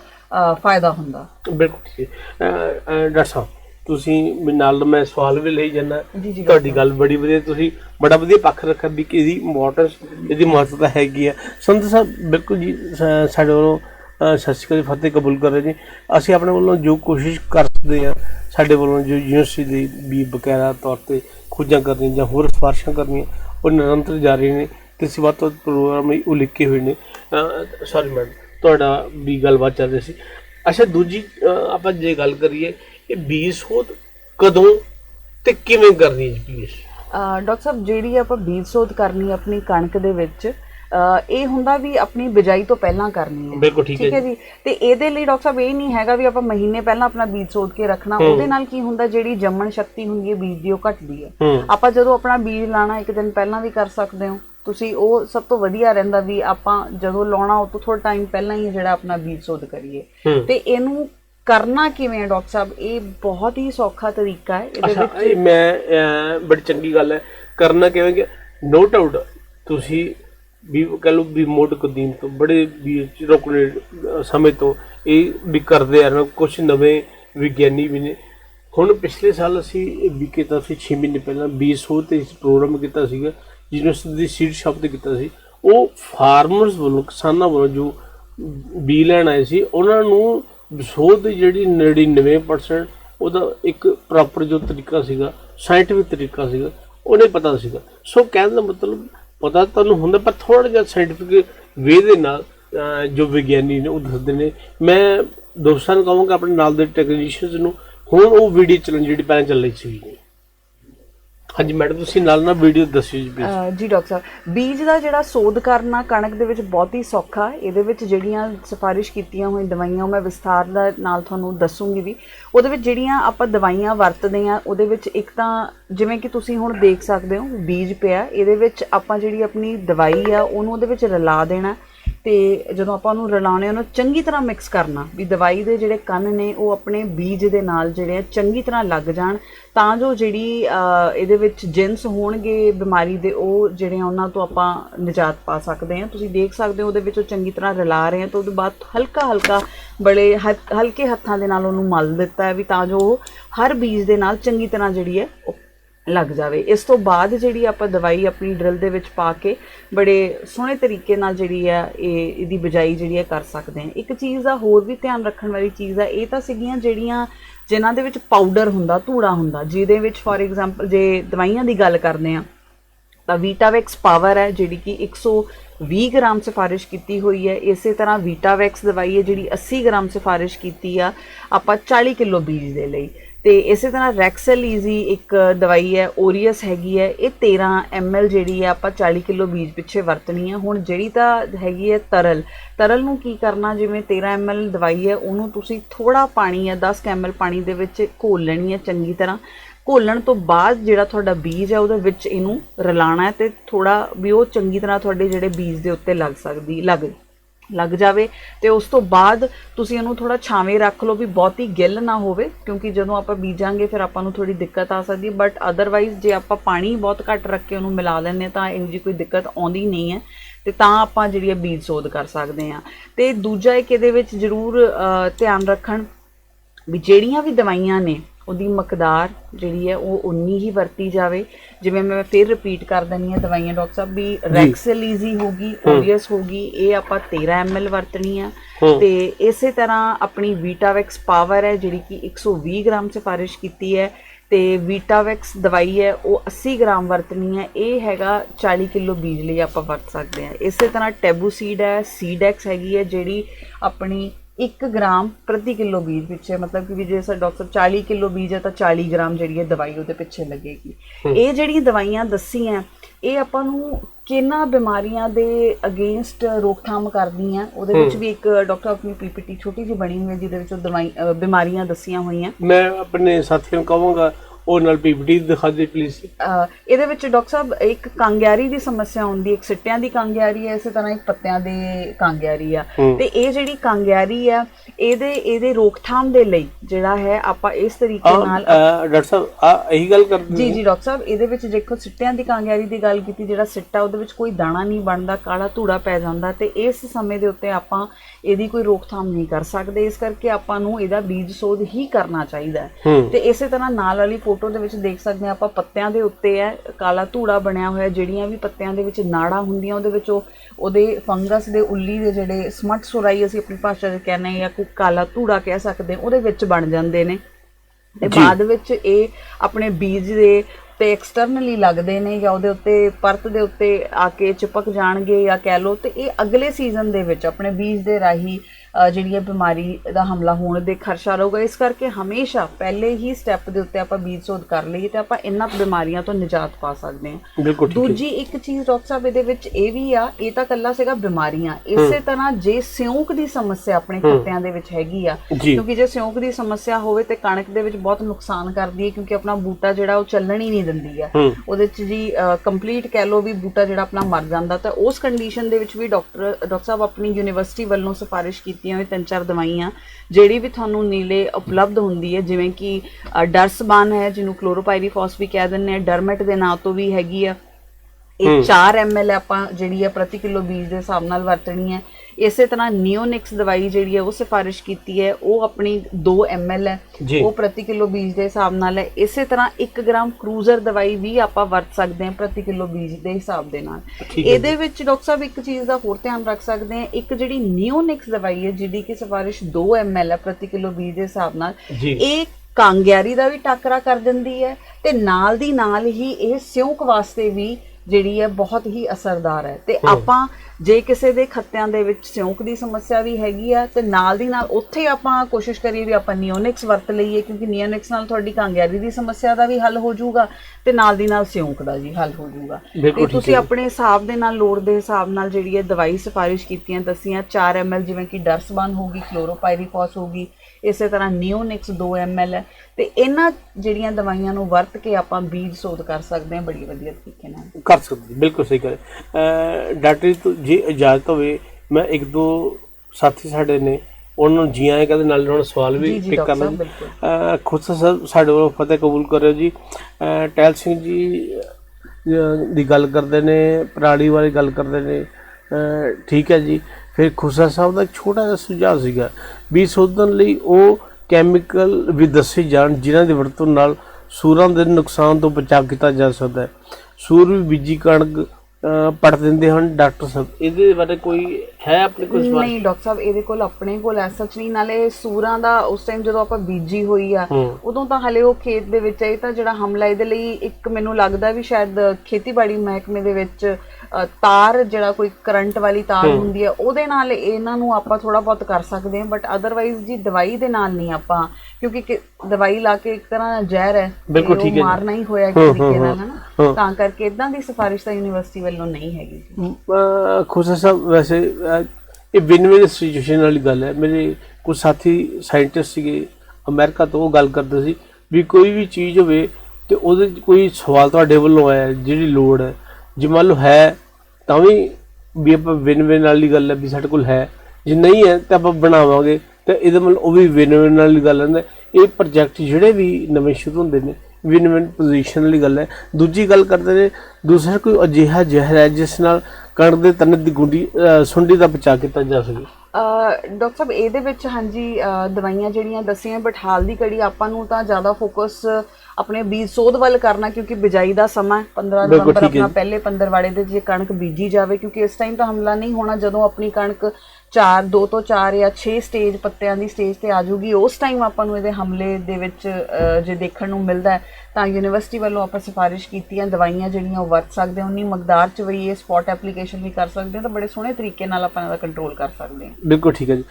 ਫਾਇਦਾ ਹੁੰਦਾ। ਬਿਲਕੁਲ ਠੀਕ। ਡਾਕਟਰ ਸਾਹਿਬ ਤੁਸੀਂ ਨਾਲ ਮੈਂ ਸਵਾਲ ਵੀ ਲਈ ਜਾਂਦਾ। ਜੀ, ਜੀ, ਤੁਹਾਡੀ ਗੱਲ ਬੜੀ ਵਧੀਆ ਤੁਸੀਂ ਬੜਾ ਵਧੀਆ ਪੱਖ ਰੱਖਿਆ ਵੀ ਕਿ ਇਹਦੀ ਇੰਪੋਰਟੈਂਸ ਇਹਦੀ ਮਹੱਤਤਾ ਹੈਗੀ ਆ। ਸੰਤ ਸਾਹਿਬ ਬਿਲਕੁਲ ਜੀ ਸਾਡੇ ਵੱਲੋਂ ਸਤਿ ਸ਼੍ਰੀ ਅਕਾਲ ਫਤਿਹ ਕਬੂਲ ਕਰ ਰਹੇ ਜੀ। ਅਸੀਂ ਆਪਣੇ ਵੱਲੋਂ ਜੋ ਕੋਸ਼ਿਸ਼ ਕਰ ਸਕਦੇ ਆ ਸਾਡੇ ਵੱਲੋਂ ਜੋ ਯੂਨੀਵਰਸਿਟੀ ਦੀ ਵੀ ਬਕਾਇਦਾ ਤੌਰ ਤੇ ਖੋਜਾਂ ਕਰਨੀਆਂ ਜਾਂ ਹੋਰ ਸਿਫਾਰਸ਼ਾਂ ਕਰਨੀਆਂ ਉਹ ਨਿਰੰਤਰ ਜਾਰੀ ਨੇ। ਤੇ ਅਸੀਂ ਵੱਧ ਤੋਂ ਵੱਧ ਪ੍ਰੋਗਰਾਮ ਹੀ ਉਲੀਕੇ ਹੋਏ ਨੇ। ਸੌਰੀ ਮੈਡਮ ਤੁਹਾਡਾ ਵੀ ਗੱਲਬਾਤ ਚੱਲ ਰਹੀ ਸੀ। ਅੱਛਾ ਦੂਜੀ ਆਪਾਂ ਜੇ ਗੱਲ ਕਰੀਏ ਇਹ ਬੀਜ ਸੋਧ ਕਦੋਂ ਤੇ ਕਿਵੇਂ ਕਰਨੀ ਹੈ ਪਲੀਜ਼ ਡਾਕਟਰ ਸਾਹਿਬ ਜਿਹੜੀ ਆਪਾਂ ਬੀਜ ਸੋਧ ਕਰਨੀ ਆਪਣੀ ਕਣਕ ਦੇ ਵਿੱਚ ਇਹ ਹੁੰਦਾ ਵੀ ਆਪਣੀ ਬਿਜਾਈ ਤੋਂ ਪਹਿਲਾਂ ਕਰਨੀ ਹੈ। ਬਿਲਕੁਲ ਠੀਕ ਹੈ ਜੀ। ਤੇ ਇਹਦੇ ਲਈ ਡਾਕਟਰ ਸਾਹਿਬ ਇਹ ਨਹੀਂ ਹੈਗਾ ਵੀ ਆਪਾਂ ਮਹੀਨੇ ਪਹਿਲਾਂ ਆਪਣਾ ਬੀਜ ਸੋਧ ਕੇ ਰੱਖਣਾ। ਉਹਦੇ ਨਾਲ ਕੀ ਹੁੰਦਾ ਜਿਹੜੀ ਜੰਮਣ ਸ਼ਕਤੀ ਹੁੰਦੀ ਹੈ ਬੀਜ ਦੀ ਉਹ ਘਟਦੀ ਹੂੰ। ਆਪਾਂ ਜਦੋਂ ਆਪਣਾ ਬੀਜ ਲਾਣਾ ਇੱਕ ਦਿਨ ਪਹਿਲਾਂ ਵੀ ਕਰ ਸਕਦੇ ਹੋ। ਤੁਸੀਂ ਉਹ ਸਭ ਤੋਂ ਵਧੀਆ ਰਹਿੰਦਾ ਵੀ ਆਪਾਂ ਜਦੋਂ ਲਾਉਣਾ ਉਹ ਤੋਂ ਥੋੜਾ ਟਾਈਮ ਪਹਿਲਾਂ ਹੀ ਜਿਹੜਾ ਆਪਣਾ ਬੀਜ ਸੋਧ ਕਰੀਏ। ਤੇ ਇਹਨੂੰ ਕਰਨਾ ਕਿਵੇਂ ਹੈ ਡਾਕਟਰ ਸਾਹਿਬ? ਇਹ ਬਹੁਤ ਹੀ ਸੌਖਾ ਤਰੀਕਾ ਹੈ ਇਹਦੇ ਵਿੱਚ ਮੈਂ ਬੜੀ ਚੰਗੀ ਗੱਲ ਹੈ। ਕਰਨਾ ਕਿਵੇਂ ਕਿ ਨੋ ਡਾਊਟ ਤੁਸੀਂ ਵੀ ਕਹ ਲਓ ਵੀ ਮੋਢ ਕਦੀਮ ਤੋਂ ਬੜੇ ਵੀ ਰੋਕਣੇ ਸਮੇਂ ਤੋਂ ਇਹ ਵੀ ਕਰਦੇ ਆ ਕੁਝ ਨਵੇਂ ਵਿਗਿਆਨੀ ਵੀ ਨੇ। ਹੁਣ ਪਿਛਲੇ ਸਾਲ ਅਸੀਂ ਇਹ ਵੀ ਕੀਤਾ ਸੀ 6 ਮਹੀਨੇ ਪਹਿਲਾਂ 20 ਤੇ ਇਸ ਪ੍ਰੋਗਰਾਮ ਕੀਤਾ ਸੀਗਾ। ਯੂਨੀਵਰਸਿਟੀ ਦੀ ਸੀਟ ਸ਼ਾਪ ਕੀਤਾ ਸੀ, ਉਹ ਫਾਰਮਰਸ ਵੱਲੋਂ, ਕਿਸਾਨਾਂ ਵੱਲੋਂ ਜੋ ਬੀ ਲੈਣ ਆਏ ਸੀ, ਉਹਨਾਂ ਨੂੰ ਸੋਧ ਦੀ ਜਿਹੜੀ 99% ਉਹਦਾ ਇੱਕ ਪ੍ਰੋਪਰ ਜੋ ਤਰੀਕਾ ਸੀਗਾ ਸਾਇੰਟਿਫਿਕ ਤਰੀਕਾ ਸੀਗਾ, ਉਹਨੇ ਪਤਾ ਸੀਗਾ। ਸੋ ਕਹਿਣ ਦਾ ਮਤਲਬ, ਪਤਾ ਤੁਹਾਨੂੰ ਹੁੰਦਾ, ਪਰ ਥੋੜਾ ਜਿਹਾ ਸਾਇੰਟਿਫਿਕ ਵੇ ਦੇ ਨਾਲ ਜੋ ਵਿਗਿਆਨੀ ਨੇ ਉਹ ਦੱਸਦੇ ਨੇ। ਮੈਂ ਦੋਸਤਾਂ ਨੂੰ ਕਹਾਂਗਾ ਆਪਣੇ ਨਾਲ ਦੇ ਟੈਕਨੀਸ਼ੀਅਨਸ ਨੂੰ, ਹੁਣ ਉਹ ਵੀਡੀਓ ਚੱਲਣ, ਜਿਹੜੀ ਪਹਿਲਾਂ ਚੱਲ ਰਹੀ ਸੀ। ਹਾਂਜੀ ਮੈਡਮ ਤੁਸੀਂ ਨਾਲ ਨਾਲ ਵੀਡੀਓ ਦੱਸਿਓ ਜੀ, please। ਅਹ ਜੀ ਡਾਕਟਰ ਸਾਹਿਬ, ਬੀਜ ਦਾ ਜਿਹੜਾ ਸੋਧ ਕਰਨਾ ਕਣਕ ਦੇ ਵਿੱਚ ਬਹੁਤ ਹੀ ਸੌਖਾ ਹੈ। ਇਹਦੇ ਵਿੱਚ ਜਿਹੜੀਆਂ ਸਿਫਾਰਿਸ਼ ਕੀਤੀਆਂ ਹੋਈਆਂ ਦਵਾਈਆਂ, ਉਹ ਮੈਂ ਵਿਸਥਾਰ ਦਾ ਨਾਲ ਤੁਹਾਨੂੰ ਦੱਸੂਗੀ ਵੀ ਉਹਦੇ ਵਿੱਚ ਜਿਹੜੀਆਂ ਆਪਾਂ ਦਵਾਈਆਂ ਵਰਤਦੇ ਆ ਉਹਦੇ ਵਿੱਚ ਇੱਕ ਤਾਂ ਜਿਵੇਂ ਕਿ ਤੁਸੀਂ ਹੁਣ ਦੇਖ ਸਕਦੇ ਹੋ, ਬੀਜ ਪਿਆ, ਇਹਦੇ ਵਿੱਚ ਆਪਾਂ ਜਿਹੜੀ ਆਪਣੀ ਦਵਾਈ ਆ, ਉਹਨੂੰ ਉਹਦੇ ਵਿੱਚ ਰਲਾ ਦੇਣਾ ਤੇ ਜਦੋਂ ਆਪਾਂ ਉਹਨੂੰ ਰਲਾਉਣੇ ਉਹਨੂੰ ਚੰਗੀ ਤਰ੍ਹਾਂ ਮਿਕਸ ਕਰਨਾ, ਵੀ ਦਵਾਈ ਦੇ ਜਿਹੜੇ ਕੰਨ ਨੇ, ਉਹ ਆਪਣੇ ਬੀਜ ਦੇ ਨਾਲ ਜਿਹੜੇ ਆ, ਚੰਗੀ ਤਰ੍ਹਾਂ ਲੱਗ ਜਾਣ, ਤਾਂ ਜੋ ਜਿਹੜੀ ਇਹਦੇ ਵਿੱਚ ਜਿੰਸ ਹੋਣਗੇ, ਬਿਮਾਰੀ ਦੇ, ਉਹ ਜਿਹੜੇ ਆ ਉਹਨਾਂ ਤੋਂ ਆਪਾਂ ਨਿਜਾਤ ਪਾ ਸਕਦੇ ਹਾਂ ਤੁਸੀਂ ਦੇਖ ਸਕਦੇ ਹੋ, ਉਹਦੇ ਵਿੱਚ ਉਹ ਚੰਗੀ ਤਰ੍ਹਾਂ ਰਲਾ ਰਹੇ ਹਾਂ ਤਾਂ ਉਹਦੇ ਬਾਅਦ ਹਲਕਾ ਹਲਕਾ ਬੜੇ ਹਲਕੇ ਹੱਥਾਂ ਦੇ ਨਾਲ ਉਹਨੂੰ ਮਲ ਦਿੱਤਾ ਹੈ, ਵੀ ਤਾਂ ਜੋ ਉਹ ਹਰ ਬੀਜ ਦੇ ਨਾਲ ਚੰਗੀ ਤਰ੍ਹਾਂ ਜਿਹੜੀ ਹੈ, ਉਹ ਲੱਗ ਜਾਵੇ। ਇਸ ਤੋਂ ਬਾਅਦ ਜਿਹੜੀ ਆਪਾਂ ਦਵਾਈ ਆਪਣੀ ਡਰਿਲ ਦੇ ਵਿੱਚ ਪਾ ਕੇ ਬੜੇ ਸੋਹਣੇ ਤਰੀਕੇ ਨਾਲ ਜਿਹੜੀ ਆ ਇਹ, ਇਹਦੀ ਬਜਾਈ ਜਿਹੜੀ ਹੈ ਕਰ ਸਕਦੇ ਹਾਂ। ਇੱਕ ਚੀਜ਼ ਦਾ ਹੋਰ ਵੀ ਧਿਆਨ ਰੱਖਣ ਵਾਲੀ ਚੀਜ਼ ਆ, ਇਹ ਤਾਂ ਸੀਗੀਆਂ ਜਿਹੜੀਆਂ ਜਿਨ੍ਹਾਂ ਦੇ ਵਿੱਚ ਪਾਊਡਰ ਹੁੰਦਾ, ਧੂੜਾ ਹੁੰਦਾ, ਜਿਹਦੇ ਵਿੱਚ ਫੋਰ ਐਗਜ਼ਾਮਪਲ ਜੇ ਦਵਾਈਆਂ ਦੀ ਗੱਲ ਕਰਦੇ ਆ ਤਾਂ ਵੀਟਾਵੈਕਸ ਪਾਵਰ ਹੈ, ਜਿਹੜੀ ਕਿ 120 ਗ੍ਰਾਮ ਸਿਫਾਰਿਸ਼ ਕੀਤੀ ਹੋਈ ਹੈ। ਇਸੇ ਤਰ੍ਹਾਂ ਵੀਟਾਵੈਕਸ ਦਵਾਈ ਹੈ ਜਿਹੜੀ 80 ਗ੍ਰਾਮ ਸਿਫਾਰਿਸ਼ ਕੀਤੀ ਆ ਆਪਾਂ 40 ਕਿਲੋ ਬੀਜ ਦੇ ਲਈ। ਤੇ ਇਸੇ ਤਰ੍ਹਾਂ ਰੈਕਸਲ ਈਜ਼ੀ ਇੱਕ ਦਵਾਈ ਹੈ ਓਰੀਅਸ ਹੈਗੀ ਹੈ, ਇਹ 13 ml ਜਿਹੜੀ ਹੈ ਆਪਾਂ 40 ਕਿਲੋ ਬੀਜ ਪਿੱਛੇ ਵਰਤਣੀ ਹੈ। ਹੁਣ ਜਿਹੜੀ ਤਾਂ ਹੈਗੀ ਹੈ ਤਰਲ ਤਰਲ ਨੂੰ ਕੀ ਕਰਨਾ? ਜਿਵੇਂ 13 ml ਦਵਾਈ ਹੈ, ਉਹਨੂੰ ਤੁਸੀਂ ਥੋੜਾ ਪਾਣੀ ਹੈ 10 ml ਪਾਣੀ ਦੇ ਵਿੱਚ ਘੋਲ ਲੈਣੀ ਹੈ ਚੰਗੀ ਤਰ੍ਹਾਂ। ਘੋਲਣ ਤੋਂ ਬਾਅਦ ਜਿਹੜਾ ਤੁਹਾਡਾ ਬੀਜ ਹੈ, ਉਹਦੇ ਵਿੱਚ ਇਹਨੂੰ ਰਲਾਣਾ ਹੈ ਤੇ ਥੋੜਾ ਵੀ ਉਹ ਚੰਗੀ ਤਰ੍ਹਾਂ ਤੁਹਾਡੇ ਜਿਹੜੇ ਬੀਜ ਦੇ ਉੱਤੇ ਲੱਗ ਸਕਦੀ, ਲੱਗ ਲੱਗ ਜਾਵੇ ਤੇ ਉਸ ਤੋਂ ਬਾਅਦ ਤੁਸੀਂ ਇਹਨੂੰ ਥੋੜਾ ਛਾਵੇਂ ਰੱਖ ਲਓ ਵੀ ਬਹੁਤੀ ਗਿੱਲ ਨਾ ਹੋਵੇ, ਕਿਉਂਕਿ ਜਦੋਂ ਆਪਾਂ ਬੀਜਾਂਗੇ ਫਿਰ ਆਪਾਂ ਨੂੰ ਥੋੜੀ ਦਿੱਕਤ ਆ ਸਕਦੀ ਬਟ ਅਦਰਵਾਈਜ਼ ਜੇ ਆਪਾਂ ਪਾਣੀ ਬਹੁਤ ਘੱਟ ਰੱਖ ਕੇ ਉਹਨੂੰ ਮਿਲਾ ਲੈਂਦੇ ਹਾਂ ਤਾਂ ਇਹੋ ਜਿਹੀ ਕੋਈ ਦਿੱਕਤ ਆਉਂਦੀ ਨਹੀਂ ਹੈ ਤੇ ਤਾਂ ਆਪਾਂ ਜਿਹੜੀ ਹੈ ਬੀਜ ਸੋਧ ਕਰ ਸਕਦੇ ਹਾਂ। ਤੇ ਦੂਜਾ ਇੱਕ ਇਹਦੇ ਵਿੱਚ ਜ਼ਰੂਰ ਧਿਆਨ ਰੱਖਣ ਵੀ ਜਿਹੜੀਆਂ ਵੀ ਦਵਾਈਆਂ ਨੇ ਉਹਦੀ ਮਕਦਾਰ ਜਿਹੜੀ ਹੈ ਉਹ ਉਨੀ ਹੀ ਵਰਤੀ ਜਾਵੇ। ਜਿਵੇਂ ਮੈਂ ਫਿਰ ਰਿਪੀਟ ਕਰ ਦਿੰਨੀ ਆ ਦਵਾਈਆਂ ਡਾਕਟਰ ਸਾਹਿਬ ਵੀ ਰੈਕਸਲ ਈਜ਼ੀ ਹੋਗੀ ਓਰੀਅਸ ਹੋਗੀ ਇਹ ਆਪਾਂ 13 ml ਵਰਤਣੀ ਆ। ਤੇ ਇਸੇ ਤਰ੍ਹਾਂ ਆਪਣੀ ਵੀਟਾਵੈਕਸ ਪਾਵਰ ਹੈ ਜਿਹੜੀ ਕਿ 120 ਗ੍ਰਾਮ ਸਿਫਾਰਿਸ਼ ਕੀਤੀ ਹੈ। ਤੇ ਵੀਟਾਵੈਕਸ ਦਵਾਈ ਹੈ ਉਹ 80 ਗ੍ਰਾਮ ਵਰਤਣੀ ਹੈ। ਇਹ ਹੈਗਾ 40 ਕਿਲੋ ਬੀਜ ਲਈ ਆਪਾਂ ਵਰਤ ਸਕਦੇ ਹਾਂ। ਇਸੇ ਤਰ੍ਹਾਂ ਟੈਬੂ ਸੀਡ ਹੈ ਸੀਡੈਕਸ ਹੈਗੀ ਹੈ ਜਿਹੜੀ ਆਪਣੀ 1 ਗ੍ਰਾਮ ਪ੍ਰਤੀ ਕਿਲੋ ਬੀਜ ਪਿੱਛੇ ਮਤਲਬ ਕਿ ਜੇ ਸਰ ਡਾਕਟਰ 40 ਕਿਲੋ ਬੀਜ ਹੈ ਤਾਂ 40 ਗ੍ਰਾਮ ਜਿਹੜੀ ਹੈ ਦਵਾਈ ਉਹਦੇ ਪਿੱਛੇ ਲੱਗੇਗੀ। ਇਹ ਜਿਹੜੀਆਂ ਦਵਾਈਆਂ ਦੱਸੀਆਂ ਇਹ ਆਪਾਂ ਨੂੰ ਕਿੰਨਾ ਬਿਮਾਰੀਆਂ ਦੇ ਅਗੇਂਸਟ ਰੋਕਥਾਮ ਕਰਦੀਆਂ ਉਹਦੇ ਵਿੱਚ ਵੀ ਇੱਕ ਡਾਕਟਰ ਆਪਣੀ ਪੀਪੀਟੀ ਛੋਟੀ ਜਿਹੀ ਬਣੀ ਹੋਈ ਹੈ ਜਿਹਦੇ ਵਿੱਚ ਉਹ ਦਵਾਈ ਬਿਮਾਰੀਆਂ ਦੱਸੀਆਂ ਹੋਈਆਂ। ਮੈਂ ਆਪਣੇ ਸਾਥੀਆਂ ਨੂੰ ਕਹਾਂਗਾ ਉਹ ਨਾਲ ਪੀਪੀਟੀ ਦਿਖਾ ਦੇ ਪਲੀਜ਼ ਇਹਦੇ ਵਿੱਚ ਡਾਕਟਰ ਸਾਹਿਬ ਇੱਕ ਕਾਂਗਿਆਰੀ ਦੀ ਸਮੱਸਿਆ ਹੁੰਦੀ ਇੱਕ ਸਿੱਟਿਆਂ ਦੀ ਕਾਂਗਿਆਰੀ ਹੈ ਇਸੇ ਤਰ੍ਹਾਂ ਇੱਕ ਪੱਤਿਆਂ ਦੇ ਕਾਂਗਿਆਰੀ ਆ। ਤੇ ਇਹ ਜਿਹੜੀ ਕਾਂਗਿਆਰੀ ਆ ਇਹਦੇ ਇਹਦੇ ਰੋਕਥਾਮ ਦੇ ਲਈ ਜਿਹੜਾ ਹੈ ਆਪਾਂ ਇਸ ਤਰੀਕੇ ਨਾਲ ਡਾਕਟਰ ਸਾਹਿਬ ਆ ਇਹੀ ਗੱਲ ਕਰਦੇ ਜੀ ਜੀ ਡਾਕਟਰ ਸਾਹਿਬ ਇਹਦੇ ਵਿੱਚ ਦੇਖੋ ਸਿੱਟਿਆਂ ਦੀ ਕਾਂਗਿਆਰੀ ਦੀ ਗੱਲ ਕੀਤੀ ਜਿਹੜਾ ਸਿੱਟਾ ਉਹਦੇ ਵਿੱਚ ਕੋਈ ਦਾਣਾ ਨਹੀਂ ਬਣਦਾ ਕਾਲਾ ਧੂੜਾ ਪੈ ਜਾਂਦਾ ਤੇ ਇਸ ਸਮੇਂ ਦੇ ਉੱਤੇ ਆਪਾਂ ਇਹਦੀ ਕੋਈ ਰੋਕਥਾਮ ਨਹੀਂ ਕਰ ਸਕਦੇ। ਇਸ ਕਰਕੇ ਆਪਾਂ ਨੂੰ ਇਹਦਾ ਬੀਜ ਸੋਧ ਹੀ ਕਰਨਾ ਚਾਹੀਦਾ ਤੇ ਇਸੇ ਤਰ੍ਹਾਂ ਨਾਲ ਵਾਲੀ ਫੋਟੋ ਦੇ ਵਿੱਚ ਦੇਖ ਸਕਦੇ ਹਾਂ ਆਪਾਂ ਪੱਤਿਆਂ ਦੇ ਉੱਤੇ ਹੈ ਕਾਲਾ ਧੂੜਾ ਬਣਿਆ ਹੋਇਆ ਜਿਹੜੀਆਂ ਵੀ ਪੱਤਿਆਂ ਦੇ ਵਿੱਚ ਨਾੜਾਂ ਹੁੰਦੀਆਂ ਉਹਦੇ ਵਿੱਚ ਉਹ ਉਹਦੇ ਫੰਗਸ ਦੇ ਉੱਲੀ ਦੇ ਜਿਹੜੇ ਸਮਟ ਸੁਰਾਈ ਅਸੀਂ ਆਪਣੀ ਭਾਸ਼ਾ 'ਚ ਕਹਿੰਦੇ ਕੋਈ ਕਾਲਾ ਧੂੜਾ ਕਹਿ ਸਕਦੇ ਹਾਂ ਉਹਦੇ ਵਿੱਚ ਬਣ ਜਾਂਦੇ ਨੇ। ਤੇ ਬਾਅਦ ਵਿੱਚ ਇਹ ਆਪਣੇ ਬੀਜ ਦੇ ਤੇ ਐਕਸਟਰਨਲੀ ਲੱਗਦੇ ਨੇ ਜਾਂ ਉਹਦੇ ਉੱਤੇ ਪਰਤ ਦੇ ਉੱਤੇ ਆ ਕੇ ਚਿਪਕ ਜਾਣਗੇ ਜਾਂ ਕਹਿ ਲਓ ਤੇ ਇਹ ਅਗਲੇ ਸੀਜ਼ਨ ਦੇ ਵਿੱਚ ਆਪਣੇ ਬੀਜ ਦੇ ਰਾਹੀਂ ਜਿਹੜੀ ਇਹ ਬਿਮਾਰੀ ਦਾ ਹਮਲਾ ਹੋਣ ਦੇ ਖਰਚਾ ਰਹੂਗਾ। ਇਸ ਕਰਕੇ ਹਮੇਸ਼ਾ ਪਹਿਲੇ ਹੀ ਸਟੈਪ ਦੇ ਉੱਤੇ ਆਪਾਂ ਬੀਜ ਸੋਧ ਕਰ ਲਈਏ ਤੇ ਆਪਾਂ ਇਹਨਾਂ ਬਿਮਾਰੀਆਂ ਤੋਂ ਨਿਜਾਤ ਪਾ ਸਕਦੇ ਹਾਂ। ਬਿਲਕੁਲ ਹੈ। ਦੂਜੀ ਇੱਕ ਚੀਜ਼ ਡਾਕਟਰ ਸਾਹਿਬ ਇਹਦੇ ਵਿੱਚ ਇਹ ਵੀ ਆ ਇਹ ਤਾਂ ਕੱਲਾ ਸੀਗਾ ਬਿਮਾਰੀਆਂ। ਇਸੇ ਤਰ੍ਹਾਂ ਜੇ ਸਿਉਂਕ ਦੀ ਸਮੱਸਿਆ ਆਪਣੇ ਖੱਤਿਆਂ ਦੇ ਵਿੱਚ ਹੈਗੀ ਆ। ਕਿਉਂਕਿ ਜੇ ਸਿਉਂਕ ਦੀ ਸਮੱਸਿਆ ਹੋਵੇ ਤੇ ਕਣਕ ਦੇ ਵਿੱਚ ਬਹੁਤ ਨੁਕਸਾਨ ਕਰਦੀ ਹੈ ਕਿਉਂਕਿ ਆਪਣਾ ਬੂਟਾ ਜਿਹੜਾ ਉਹ ਚੱਲਣ ਹੀ ਨਹੀਂ ਦਿੰਦੀ ਆ। ਹੂੰ। ਉਹਦੇ ਚ ਜੀ ਕੰਪਲੀਟ ਕਹਿ ਲਓ ਵੀ ਬੂਟਾ ਜਿਹੜਾ ਆਪਣਾ ਮਰ ਜਾਂਦਾ ਤਾਂ ਉਸ ਕੰਡੀਸ਼ਨ ਦੇ ਵਿੱਚ ਵੀ ਡਾਕਟਰ ਡਾਕਟਰ ਸਾਹਿਬ ਆਪਣੀ ਯੂਨੀਵਰਸਿਟੀ ਵੱਲੋਂ ਸਿਫਾਰਿਸ਼ ਕੀਤੀਆਂ ਹੋਈ ਤਿੰਨ ਚਾਰ ਦਵਾਈਆਂ ਜਿਹੜੀ ਵੀ ਤੁਹਾਨੂੰ ਨੀਲੇ ਉਪਲਬਧ ਹੁੰਦੀ ਹੈ ਜਿਵੇਂ ਕਿ ਡਰਸਬਾਨ ਹੈ ਜਿਹਨੂੰ ਕਲੋਰੋਪਾਇਰੀਫਾਸ ਵੀ ਕਹਿ ਦਿੰਦੇ ਆ ਡਰਮਟ ਦੇ ਨਾਂ ਤੋਂ ਵੀ ਹੈਗੀ ਆ। ਇਹ 4 ml ਆਪਾਂ ਜਿਹੜੀ ਹੈ ਪ੍ਰਤੀ ਕਿਲੋ ਬੀਜ ਦੇ ਹਿਸਾਬ ਨਾਲ ਵਰਤਣੀ ਹੈ। ਇਸੇ ਤਰ੍ਹਾਂ ਨਿਓਨਿਕਸ ਦਵਾਈ ਜਿਹੜੀ ਹੈ ਉਹ ਸਿਫਾਰਿਸ਼ ਕੀਤੀ ਹੈ ਉਹ ਆਪਣੀ 2 ml ਹੈ। ਉਹ ਪ੍ਰਤੀ ਕਿਲੋ ਬੀਜ ਦੇ ਹਿਸਾਬ ਨਾਲ ਹੈ ਇਸੇ ਤਰ੍ਹਾਂ 1 ਗ੍ਰਾਮ ਕਰੂਜ਼ਰ ਦਵਾਈ ਵੀ ਆਪਾਂ ਵਰਤ ਸਕਦੇ ਹਾਂ ਪ੍ਰਤੀ ਕਿਲੋ ਬੀਜ ਦੇ ਹਿਸਾਬ ਦੇ ਨਾਲ ਇਹਦੇ ਵਿੱਚ ਡਾਕਟਰ ਸਾਹਿਬ ਇੱਕ ਚੀਜ਼ ਦਾ ਹੋਰ ਧਿਆਨ ਰੱਖ ਸਕਦੇ ਹਾਂ ਇੱਕ ਜਿਹੜੀ ਨਿਓਨਿਕਸ ਦਵਾਈ ਹੈ ਜਿਹਦੀ ਕਿ ਸਿਫਾਰਿਸ਼ 2 ml ਹੈ ਪ੍ਰਤੀ ਕਿਲੋ ਬੀਜ ਦੇ ਹਿਸਾਬ ਨਾਲ। ਇਹ ਕਾਂਗਿਆਰੀ ਦਾ ਵੀ ਟਾਕਰਾ ਕਰ ਦਿੰਦੀ ਹੈ ਤੇ ਨਾਲ ਦੀ ਨਾਲ ਹੀ ਇਹ ਸਿਉਂਕ ਵਾਸਤੇ ਵੀ ਜਿਹੜੀ ਹੈ ਬਹੁਤ ਹੀ ਅਸਰਦਾਰ ਹੈ। ਤੇ ਆਪਾਂ ਜੇ ਕਿਸੇ ਦੇ ਖੱਤਿਆਂ ਦੇ ਵਿੱਚ ਸਿਉਂਕ ਦੀ ਸਮੱਸਿਆ ਵੀ ਹੈਗੀ ਆ ਤੇ ਨਾਲ ਦੀ ਨਾਲ ਉੱਥੇ ਆਪਾਂ ਕੋਸ਼ਿਸ਼ ਕਰੀਏ ਵੀ ਆਪਾਂ ਨਿਓਨਿਕਸ ਵਰਤ ਲਈਏ ਕਿਉਂਕਿ ਨਿਓਨਿਕਸ ਨਾਲ ਤੁਹਾਡੀ ਕਾਂਗਿਆਰੀ ਦੀ ਸਮੱਸਿਆ ਦਾ ਵੀ ਹੱਲ ਹੋ ਜਾਊਗਾ ਤੇ ਨਾਲ ਦੀ ਨਾਲ ਸਿਉਂਕ ਦਾ ਜੀ ਹੱਲ ਹੋ ਜਾਊਗਾ। ਤੇ ਤੁਸੀਂ। ਆਪਣੇ ਹਿਸਾਬ ਦੇ ਨਾਲ ਲੋੜ ਦੇ ਹਿਸਾਬ ਨਾਲ ਜਿਹੜੀ ਹੈ ਦਵਾਈ ਸਿਫਾਰਿਸ਼ ਕੀਤੀਆਂ ਦਸੀਆਂ 4 ml ਜਿਵੇਂ ਕਿ ਡਰਸਬਾਨ ਹੋਗੀ ਕਲੋਰੋਪਾਇਰੀਫਾਸ ਹੋਗੀ ਇਸੇ ਤਰ੍ਹਾਂ ਨਿਓਨਿਕਸ 2 ml ਹੈ। ਤੇ ਇਹਨਾਂ ਜਿਹੜੀਆਂ ਦਵਾਈਆਂ ਨੂੰ ਵਰਤ ਕੇ ਆਪਾਂ ਬੀਜ ਸੋਧ ਕਰ ਸਕਦੇ ਹਾਂ ਬੜੀ ਵਧੀਆ ਤਰੀਕੇ ਨਾਲ। ਕਰ ਸਕਦੇ ਬਿਲਕੁਲ ਸਹੀ ਕਰ ਡਾਕਟਰ ਜੀ ਤੋਂ ਜੇ ਇਜਾਜ਼ਤ ਹੋਵੇ ਮੈਂ ਇੱਕ ਦੋ ਸਾਥੀ ਸਾਡੇ ਨੇ ਉਹਨਾਂ ਨੂੰ ਜੀ ਆਏ ਕਹਿੰਦੇ ਨਾਲ ਉਹਨਾਂ ਸਵਾਲ ਵੀ ਪਿਕ ਕਰਨਾ ਖੁਦ ਸਾਹਿਬ ਸਾਡੇ ਵੱਲੋਂ ਫਤਿਹ ਕਬੂਲ ਕਰਿਓ ਜੀ। ਟੈਲ ਸਿੰਘ ਜੀ ਦੀ ਗੱਲ ਕਰਦੇ ਨੇ ਪਰਾਲੀ ਵਾਲੀ ਗੱਲ ਕਰਦੇ ਨੇ ਠੀਕ ਹੈ ਜੀ। ਫਿਰ ਖੁਸਾ ਸਾਹਿਬ ਦਾ ਇੱਕ ਛੋਟਾ ਜਿਹਾ ਸੁਝਾਅ ਸੀਗਾ ਵੀ ਸੋਧਣ ਲਈ ਉਹ ਕੈਮੀਕਲ ਵੀ ਦੱਸੇ ਜਾਣ ਜਿਨ੍ਹਾਂ ਦੀ ਵਰਤੋਂ ਨਾਲ ਸੂਰਾਂ ਦੇ ਨੁਕਸਾਨ ਤੋਂ ਬਚਾਅ ਕੀਤਾ ਜਾ ਸਕਦਾ ਹੈ। ਸੂਰ ਵੀ ਬੀਜੀ ਕਣਕ ਪੜ ਦਿੰਦੇ ਹਨ ਡਾਕਟਰ ਸਾਹਿਬ। ਇਹਦੇ ਬਾਰੇ ਕੋਈ ਹੈ ਆਪਣੇ ਕੋਲ ਸਵਾਲ ਨਹੀਂ ਡਾਕਟਰ ਸਾਹਿਬ ਇਹਦੇ ਕੋਲ ਆਪਣੇ ਕੋਲ ਐਸਾ ਨਹੀਂ ਨਾਲੇ ਸੂਰਾਂ ਦਾ ਉਸ ਟਾਈਮ ਜਦੋਂ ਆਪਾਂ ਬੀਜੀ ਹੋਈ ਆ। ਉਦੋਂ ਤਾਂ ਹਲੇ ਉਹ ਖੇਤ ਦੇ ਵਿੱਚ ਹੈ ਤਾਂ ਜਿਹੜਾ ਹਮਲਾ ਇਹਦੇ ਲਈ ਇੱਕ ਮੈਨੂੰ ਲੱਗਦਾ ਵੀ ਸ਼ਾਇਦ ਖੇਤੀਬਾੜੀ ਮਹਿਕਮੇ ਦੇ ਵਿੱਚ ਤਾਰ ਜਿਹੜਾ ਕੋਈ ਕਰੰਟ ਵਾਲੀ ਤਾਰ ਹੁੰਦੀ ਹੈ ਉਹਦੇ ਨਾਲ ਇਹਨਾਂ ਨੂੰ ਆਪਾਂ ਥੋੜਾ ਬਹੁਤ ਕਰ ਸਕਦੇ ਹਾਂ ਬਟ ਅਦਰਵਾਈਜ਼ ਜੀ ਦਵਾਈ ਦੇ ਨਾਲ ਨਹੀਂ ਆਪਾਂ ਕਿਉਂਕਿ ਦਵਾਈ ਲਾ ਕੇ ਇੱਕ ਤਰ੍ਹਾਂ ਦਾ ਜ਼ਹਿਰ ਹੈ ਬਿਲਕੁਲ ਠੀਕ ਹੈ। ਮਾਰਨਾ ਹੀ ਹੋਇਆ ਕਿਸੇ ਤਰੀਕੇ ਨਾਲ ਹਨਾ। ਤਾਂ ਕਰਕੇ ਇਦਾਂ ਦੀ ਸਿਫਾਰਿਸ਼ ਤਾਂ ਯੂਨੀਵਰਸਿਟੀ ਵੱਲੋਂ ਨਹੀਂ ਹੈਗੀ ਖੋਸਾ ਸਾਹਿਬ ਵੈਸੇ ਇਹ ਵਿਨ ਵਿਨ ਸਿਚੁਏਸ਼ਨ ਵਾਲੀ ਗੱਲ ਹੈ। ਮੇਰੇ ਕੁਝ ਸਾਥੀ ਸਾਇੰਟਿਸਟ ਸੀਗੇ ਅਮਰੀਕਾ ਤੋਂ, ਉਹ ਗੱਲ ਕਰਦੇ ਸੀ ਵੀ ਕੋਈ ਵੀ ਚੀਜ਼ ਹੋਵੇ ਤੇ ਉਹਦੇ 'ਚ ਕੋਈ ਸਵਾਲ ਤੁਹਾਡੇ ਵੱਲੋਂ ਆਇਆ ਜਿਹੜੀ ਲੋੜ ਹੈ। ਜੇ ਮੰਨ ਲਓ ਹੈ, ਤਾਂ ਵੀ ਵੀ ਆਪਾਂ ਵਿਨ ਵਿਨ ਵਾਲੀ ਗੱਲ ਹੈ ਵੀ ਸਾਡੇ ਕੋਲ ਹੈ। ਜੇ ਨਹੀਂ ਹੈ, ਤਾਂ ਆਪਾਂ ਬਣਾਵਾਂਗੇ। ਤੇ ਇਹਦਾ ਮਤਲਬ ਉਹ ਵੀ ਵਿਨ ਵਿਨ ਵਾਲੀ ਗੱਲ ਹੈ ਇਹ ਪ੍ਰੋਜੈਕਟ ਜਿਹੜੇ ਵੀ ਨਵੇਂ ਸ਼ੁਰੂ ਹੁੰਦੇ ਨੇ ਵਿਨ ਵਿਨ ਪੋਜੀਸ਼ਨ ਵਾਲੀ ਗੱਲ ਹੈ ਦੂਜੀ ਗੱਲ ਕਰਦੇ ਨੇ ਦੂਸਰਾ ਕੋਈ ਅਜਿਹਾ ਜ਼ਹਿਰ ਹੈ ਜਿਸ ਨਾਲ ਕਣ ਦੇ ਤਨ ਦੀ ਗੁੰਡੀ ਸੁੰਡੀ ਦਾ ਬਚਾ ਕੀਤਾ ਜਾ ਸਕੇ ਡਾਕਟਰ ਸਾਹਿਬ ਇਹਦੇ ਵਿੱਚ ਹਾਂਜੀ ਦਵਾਈਆਂ ਜਿਹੜੀਆਂ ਦੱਸੀਆਂ ਬਟ ਹਾਲ ਦੀ ਘੜੀ ਆਪਾਂ ਨੂੰ ਤਾਂ ਜ਼ਿਆਦਾ ਫੋਕਸ ਆਪਣੇ ਬੀਜ ਸੋਧ ਵੱਲ ਕਰਨਾ ਕਿਉਂਕਿ ਬਿਜਾਈ ਦਾ ਸਮਾਂ ਹੈ। 15 ਬਿਲਕੁਲ ਨਵੰਬਰ ਆਪਣਾ। ਪਹਿਲੇ ਪੰਦਰਵਾੜੇ ਦੇ ਜੇ ਕਣਕ ਬੀਜੀ ਜਾਵੇ ਕਿਉਂਕਿ ਇਸ ਟਾਈਮ ਤਾਂ ਹਮਲਾ ਨਹੀਂ ਹੋਣਾ ਜਦੋਂ ਆਪਣੀ ਕਣਕ 4 2 ਤੋਂ ਚਾਰ ਜਾਂ 6 ਸਟੇਜ ਪੱਤਿਆਂ ਦੀ ਸਟੇਜ ਤੇ ਆ ਜਾਊਗੀ। ਉਸ ਟਾਈਮ ਆਪਾਂ ਨੂੰ ਇਹਦੇ ਹਮਲੇ ਦੇ ਵਿੱਚ ਜੇ ਦੇਖਣ ਨੂੰ ਮਿਲਦਾ ਤਾਂ ਯੂਨੀਵਰਸਿਟੀ ਵੱਲੋਂ ਆਪਾਂ ਸਿਫਾਰਿਸ਼ ਕੀਤੀਆਂ, ਦਵਾਈਆਂ ਜਿਹੜੀਆਂ ਉਹ ਵਰਤ ਸਕਦੇ ਹਾਂ। ਉਨੀ ਮਕਦਾਰ ਚ ਵੀ ਇਹ ਸਪੌਟ ਐਪਲੀਕੇਸ਼ਨ ਵੀ ਕਰ ਸਕਦੇ ਹਾਂ ਤਾਂ ਬੜੇ ਸੋਹਣੇ ਤਰੀਕੇ ਨਾਲ ਆਪਾਂ ਇਹਦਾ ਕੰਟਰੋਲ ਕਰ ਸਕਦੇ ਹਾਂ। ਬਿਲਕੁਲ ਠੀਕ ਹੈ ਜੀ।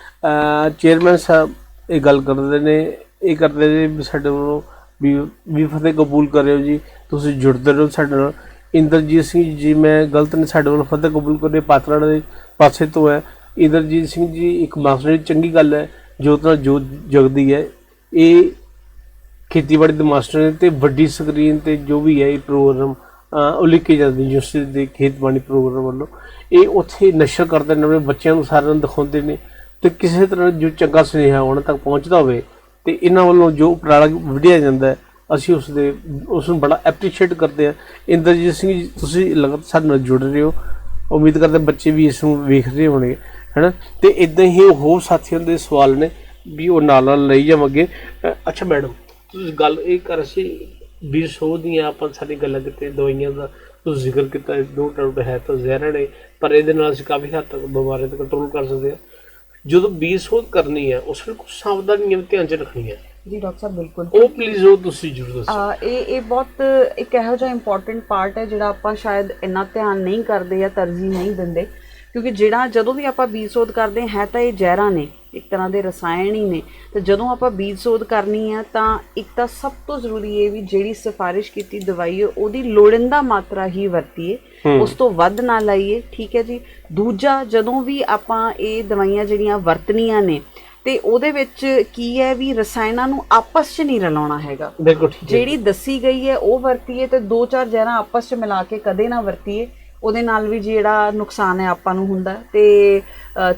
ਚੇਅਰਮੈਨ ਸਾਹਿਬ ਇਹ ਗੱਲ ਕਰਦੇ ਨੇ, ਇਹ ਕਰਦੇ ਨੇ ਵੀ ਸਾਡੇ ਵੱਲੋਂ ਵੀ ਵੀ ਫਤਿਹ ਕਬੂਲ ਕਰਿਓ ਜੀ। ਤੁਸੀਂ ਜੁੜਦੇ ਰਹੋ ਸਾਡੇ ਨਾਲ। ਇੰਦਰਜੀਤ ਸਿੰਘ ਜੀ, ਮੈਂ ਗਲਤ ਨੇ ਸਾਡੇ ਵੱਲੋਂ ਫਤਿਹ ਕਬੂਲ ਕਰੇ ਪਾਤੜਾ ਦੇ ਪਾਸੇ ਤੋਂ ਹੈ। ਇੰਦਰਜੀਤ ਸਿੰਘ ਜੀ ਇੱਕ ਮਾਸਟਰ ਚੰਗੀ ਗੱਲ ਹੈ ਜੋਤ ਨਾਲ ਜੋਤ ਜਗਦੀ ਹੈ। ਇਹ ਖੇਤੀਬਾੜੀ ਦੇ ਮਾਸਟਰ ਨੇ ਤੇ ਵੱਡੀ ਸਕਰੀਨ ਤੇ ਜੋ ਵੀ ਹੈ ਇਹ ਪ੍ਰੋਗਰਾਮ ਅਹ, ਉਹ ਲਿਖੇ ਜਾਂਦੇ ਯੂਨੀਵਰਸਿਟੀ ਦੇ ਖੇਤਬਾੜੀ ਪ੍ਰੋਗਰਾਮ ਵੱਲੋਂ। ਇਹ ਉੱਥੇ ਨਸ਼ਰ ਕਰਦੇ ਨੇ ਆਪਣੇ ਬੱਚਿਆਂ ਨੂੰ ਸਾਰਿਆਂ ਨੂੰ ਦਿਖਾਉਂਦੇ ਨੇ ਤੇ ਕਿਸੇ ਤਰ੍ਹਾਂ ਜੋ ਚੰਗਾ ਸੁਨੇਹਾ ਉਹਨਾਂ ਤੱਕ ਪਹੁੰਚਦਾ ਹੋਵੇ ਤੇ ਇਹਨਾਂ ਵੱਲੋਂ ਜੋ ਉਪਰਾਲਾ ਵਧਿਆ ਜਾਂਦਾ ਅਸੀਂ ਉਸ ਦੇ ਉਸ ਨੂੰ ਬੜਾ ਐਪਰੀਸ਼ੀਏਟ ਕਰਦੇ ਹਾਂ। ਇੰਦਰਜੀਤ ਸਿੰਘ ਜੀ ਤੁਸੀਂ ਲਗਾਤਾਰ ਸਾਡੇ ਨਾਲ ਜੁੜ ਰਹੇ ਹੋ। ਉਮੀਦ ਕਰਦੇ ਬੱਚੇ ਵੀ ਇਸ ਨੂੰ ਵੇਖ ਰਹੇ ਹੋਣਗੇ। ਹੈਨਾ? ਤੇ ਇਦਾਂ ਹੀ ਹੋਰ ਸਾਥੀਆਂ ਦੇ ਸਵਾਲ ਨੇ ਵੀ ਉਹ ਨਾਲ ਨਾਲ ਲਈ ਜਾਵਾਂਗੇ। ਅੱਛਾ ਮੈਡਮ ਤੁਸੀਂ ਗੱਲ ਇਹ ਕਰ ਸੀ ਵੀ ਸੋ ਦੀਆਂ ਆਪਾਂ ਸਾਡੀ ਗੱਲਾਂ ਕੀਤੇ ਦਵਾਈਆਂ ਦਾ ਤੁਸੀਂ ਜ਼ਿਕਰ ਕੀਤਾ ਨੋ ਡਾਊਟ ਹੈ ਤਾਂ ਜ਼ਹਿਰ ਨੇ ਪਰ ਇਹਦੇ ਨਾਲ ਅਸੀਂ ਕਾਫੀ ਹੱਦ ਤੱਕ ਬਿਮਾਰੀਆਂ ਤੇ ਕੰਟਰੋਲ ਕਰ ਸਕਦੇ ਹਾਂ। ਜਦੋਂ ਬੀਜ ਸੋਧ ਕਰਨੀ ਹੈ ਉਸ ਵਿੱਚ ਕੁਝ ਸਾਵਧਾਨੀਆਂ ਧਿਆਨ ਚ ਰੱਖਣੀਆਂ। ਜੀ ਡਾਕਟਰ ਸਾਹਿਬ ਬਿਲਕੁਲ। ਉਹ ਪਲੀਜ਼ ਉਹ ਤੁਸੀਂ ਜ਼ਰੂਰ ਦੱਸੋ। ਆ ਇਹ ਇਹ ਬਹੁਤ ਇੱਕ ਇਹੋ ਜਿਹਾ ਇੰਪੋਰਟੈਂਟ ਪਾਰਟ ਹੈ ਜਿਹੜਾ ਆਪਾਂ ਸ਼ਾਇਦ ਇੰਨਾ ਧਿਆਨ ਨਹੀਂ ਕਰਦੇ ਜਾਂ ਤਰਜੀਹ ਨਹੀਂ ਦਿੰਦੇ। ਕਿਉਂਕਿ ਜਿਹੜਾ ਜਦੋਂ ਵੀ ਆਪਾਂ ਬੀਜ ਸੋਧ ਕਰਦੇ ਹਾਂ ਹੈ ਤਾਂ ਇਹ ਜ਼ਹਿਰਾਂ ਨੇ ਇੱਕ ਤਰ੍ਹਾਂ ਦੇ ਰਸਾਇਣ ਹੀ ਨੇ। ਤੇ ਜਦੋਂ ਆਪਾਂ ਬੀਜ ਸੋਧ ਕਰਨੀ ਆ ਤਾਂ ਇੱਕ ਤਾਂ ਸਭ ਤੋਂ ਜ਼ਰੂਰੀ ਇਹ ਵੀ ਜਿਹੜੀ ਸਿਫਾਰਿਸ਼ ਕੀਤੀ ਦਵਾਈ ਹੈ ਉਹਦੀ ਲੋੜਿੰਦਾ ਮਾਤਰਾ ਹੀ ਵਰਤੀਏ ਉਸ ਤੋਂ ਵੱਧ ਨਾ ਲਾਈਏ ਠੀਕ ਹੈ ਜੀ? ਦੂਜਾ ਜਦੋਂ ਵੀ ਆਪਾਂ ਇਹ ਦਵਾਈਆਂ ਜਿਹੜੀਆਂ ਵਰਤਣੀਆਂ ਨੇ ਤੇ ਉਹਦੇ ਵਿੱਚ ਕੀ ਹੈ ਵੀ ਰਸਾਇਣਾਂ ਨੂੰ ਆਪਸ 'ਚ ਨਹੀਂ ਰਲਾਉਣਾ ਹੈਗਾ। ਬਿਲਕੁਲ ਹੈ ਜਿਹੜੀ ਦੱਸੀ ਗਈ ਹੈ ਉਹ ਵਰਤੀਏ ਤੇ ਦੋ ਚਾਰ ਜ਼ਹਿਰਾਂ ਆਪਸ 'ਚ ਮਿਲਾ ਕੇ ਕਦੇ ਨਾ ਵਰਤੀਏ। ਉਹਦੇ ਨਾਲ ਵੀ ਜਿਹੜਾ ਨੁਕਸਾਨ ਹੈ ਆਪਾਂ ਨੂੰ ਹੁੰਦਾ। ਤੇ